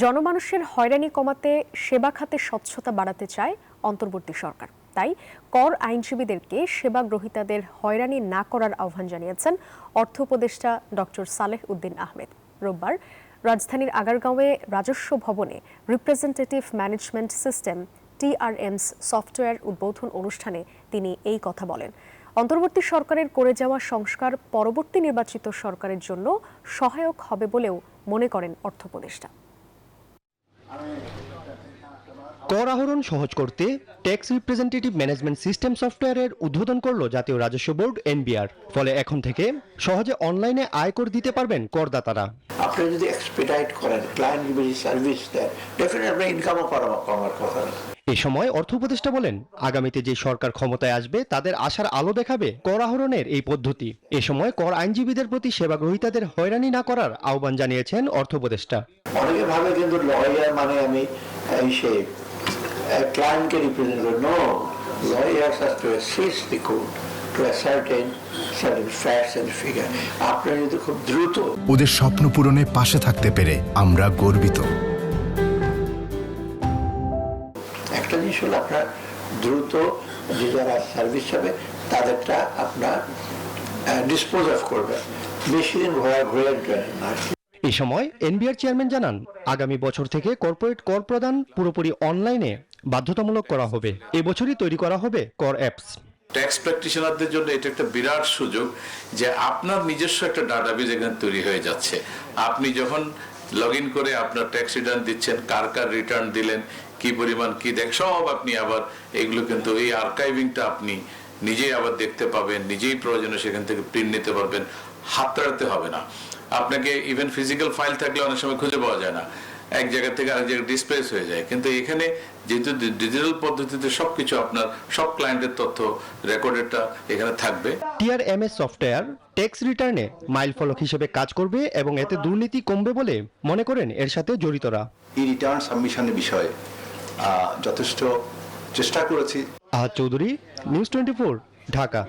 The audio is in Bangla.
জনমানুষের হয়রানি কমাতে, সেবা খাতে স্বচ্ছতা বাড়াতে চায় অন্তর্বর্তী সরকার। তাই কর আইনজীবীদেরকে সেবা গ্রহীতাদের হয়রানি না করার আহ্বান জানিয়েছেন অর্থ উপদেষ্টা ডক্টর সালেহ উদ্দিন আহমেদ। রোববার রাজধানীর আগারগাঁওয়ে রাজস্ব ভবনে representative management system TRMS software উদ্বোধন অনুষ্ঠানে তিনি এই কথা বলেন। অন্তর্বর্তী সরকারের করে যাওয়া সংস্কার পরবর্তী নির্বাচিত সরকারের জন্য সহায়ক হবে বলেও মনে করেন অর্থ উপদেষ্টা। কর আহরণ সহজ করতে ট্যাক্স রিপ্রেজেন্টেটিভ ম্যানেজমেন্ট সিস্টেম সফটওয়্যারের উদ্বোধন করল জাতীয় রাজস্ব বোর্ড এনবিআর ফলে এখন থেকে সহজে অনলাইনে আয়কর দিতে পারবেন করদাতারা। আপনি যদি এক্সপেডাইট করেন ক্লায়েন্ট সার্ভিস দেন ডেফিনেটলি আপনার ইনকামও কমার কথা এ সময় অর্থ উপদেষ্টা বলেন আগামীতে যে সরকার ক্ষমতায় আসবে তাদের আশার আলো দেখাবে কর আহরণের এই পদ্ধতি। এ সময় কর আইনজীবীদের প্রতি সেবা গ্রহীতাদের হয়রানি না করার আহ্বান জানিয়েছেন অর্থ উপদেষ্টা। অনেকে ভাবে কিন্তু লয়ার মানে আমি এই to assist the court to ascertain certain facts and figure আপনার যদি খুব দ্রুত ওদের স্বপ্ন পূরণে পাশে থাকতে পেরে আমরা গর্বিত। একটা জিনিস হলো আপনার দ্রুত যে যারা সার্ভিস হবে তাদেরটা আপনার ডিসপোজ অফ করবেন বেশি দিন ঘোরা ঘুরে না এ সময় এনবিআর চেয়ারম্যান জানান আগামী বছর থেকে কর্পোরেট কর প্রদান পুরোপুরি অনলাইনে বাধ্যতামূলক করা হবে। এবছরই তৈরি করা হবে কর অ্যাপস। ট্যাক্স প্র্যাকটিশনারদের জন্য এটা একটা বিরাট সুযোগ যে আপনার নিজস্ব একটা ডাটাবেজ এখানে তৈরি হয়ে যাচ্ছে। আপনি যখন লগ করে আপনার ট্যাক্স রিটার্ন দিচ্ছেন, কার কার রিটার্ন দিলেন, কি পরিমাণ কি দেখ, সব আপনি আবার এগুলো কিন্তু এই আর্কাইভিংটা আপনি নিজেই আবার দেখতে পাবেন, নিজেই প্রয়োজনে সেখান থেকে প্রিন্ট নিতে পারবেন হাত তাড়াতে হবে না। আপনাকে ইভেন ফিজিক্যাল ফাইল থাকলে অনেক সময় খুঁজে পাওয়া যায় না। এক জায়গা থেকে আরেক জায়গায় ডিসপ্লেস হয়ে যায়। কিন্তু এখানে যেহেতু ডিজিটাল পদ্ধতিতে সবকিছু আপনার সব ক্লায়েন্টের তথ্য রেকর্ডেডটা এখানে থাকবে। টিআরএমএস সফটওয়্যার ট্যাক্স রিটার্নে মাইল ফলক হিসেবে কাজ করবে এবং এতে দুর্নীতি কমবে বলে মনে করেন এর সাথে জড়িতরা। এই রিটার্ন সাবমিশনের বিষয়ে আহ, যথেষ্ট চেষ্টা করেছি। Ahad Chowdhury news twenty Dhaka.